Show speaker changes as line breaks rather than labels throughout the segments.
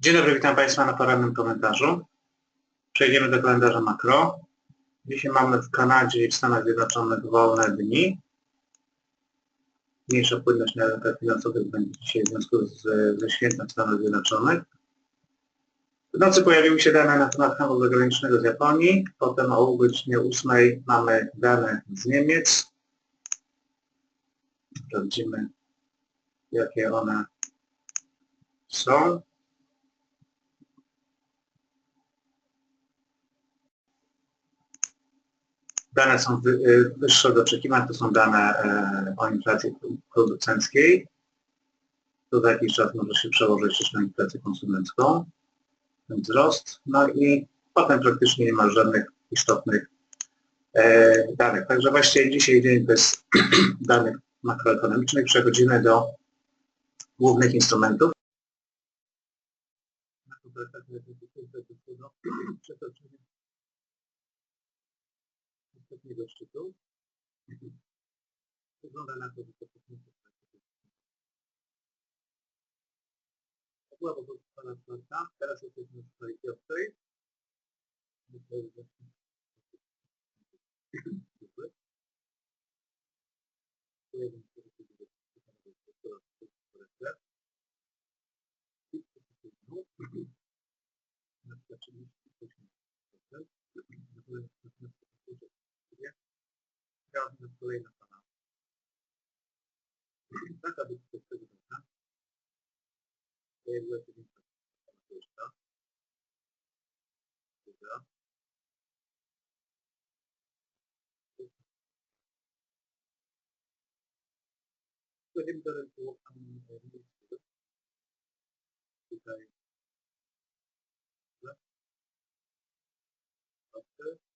Dzień dobry, witam Państwa na porannym komentarzu. Przejdziemy do kalendarza makro. Dzisiaj mamy w Kanadzie i w Stanach Zjednoczonych wolne dni. Mniejsza płynność na rynkach finansowych będzie dzisiaj w związku z, ze świętem w Stanach Zjednoczonych. W nocy pojawiły się dane na temat handlu zagranicznego z Japonii. Potem o godzinie 8 mamy dane z Niemiec. Sprawdzimy, jakie one są. Dane są y, wyższe od oczekiwań, to są dane e, o inflacji producenckiej. To za jakiś czas może się przełożyć też na inflację konsumencką, ten wzrost. No i potem praktycznie nie ma żadnych istotnych e, danych. Także właściwie dzisiaj dzień bez danych makroekonomicznych. Przechodzimy do głównych instrumentów. Przetoczenie ostatniego szczytu. Wygląda na to, że to powinno To była po prostu fala czwarta, teraz jesteśmy w fali piątej. Myślę, że Dziękuję. Jeden, który się dzieje, to jest to, co jest korekta. I to jest to, na przykład 38%. Natomiast każdy kolejna fala. Taka by się tego dobra. Pojawiła się większa fala jeszcze. Dobra. Przechodzimy do rynku angielskiego. Tutaj. Dobrze. Tutaj zaczynamy niestety może wydać na polskim rynku to na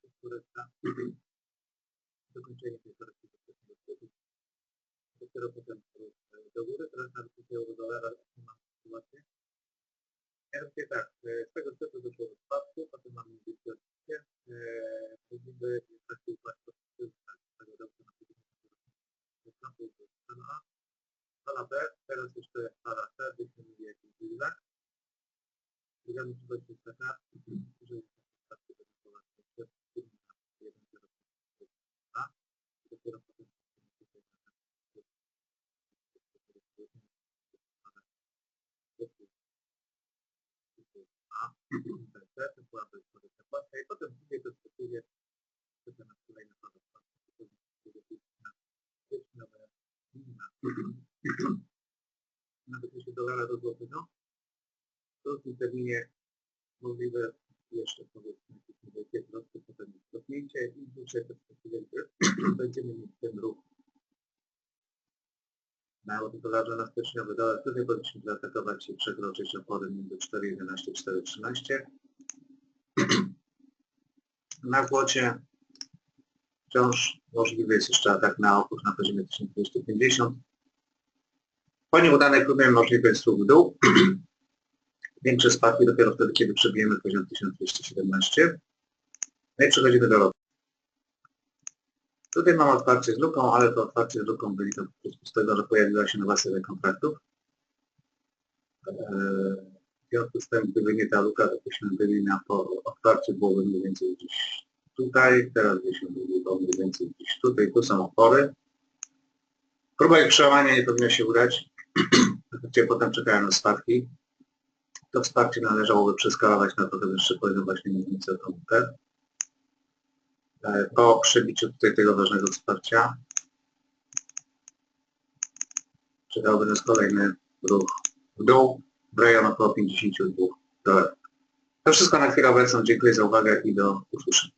tych, które na skutku dopiero potem do góry, teraz na dolara sytuację Mianowicie tak, e, z tego doszło do spadku, potem mamy możliwy inflacji upadku z tego roku na to jest fala A, fala B, teraz jeszcze fala C, byśmy mieli jakieś źródła. Druga możliwość jest taka, że inflacja będzie była jeszcze jeden zero a dopiero potem A, B, to była korekta płaska i potem w drugiej perspektywie czeka nas kolejna będzie na jeśli dolara do złotego, to w tym terminie możliwe jeszcze powiedzmy jakieś niewielkie wzrosty, potem cofnięcie i w dłuższej perspektywie będziemy mieć ten ruch na euro-dolarze na styczniowy dolar, powinniśmy zaatakować i przekroczyć opory między 4,11 i 4,13. Na złocie wciąż możliwy jest jeszcze atak na opór na poziomie 1250. Po nieudanej próbie możliwy jest ruch w dół. Większe spadki dopiero wtedy, kiedy przebijemy poziom 1217. No i przechodzimy do roku. Tutaj mam otwarcie z luką, ale to otwarcie z luką wynika z tego, że pojawiła się nowa seria kontraktów. Eee, W związku z tym, gdyby nie ta luka, to byśmy byli na po otwarciu byłoby mniej więcej gdzieś tutaj, teraz byśmy byli mniej więcej gdzieś tutaj, tu są opory. Próba ich przełamania nie powinna się udać, gdzie potem czekają na spadki. To wsparcie należałoby przeskalować na to wyższy poziom właśnie mniej więcej tą lukę po przebiciu tutaj tego ważnego wsparcia czekałby nas kolejny ruch w dół w rejon około 52 dolarów. To wszystko na chwilę obecną. Dziękuję za uwagę i do usłyszenia.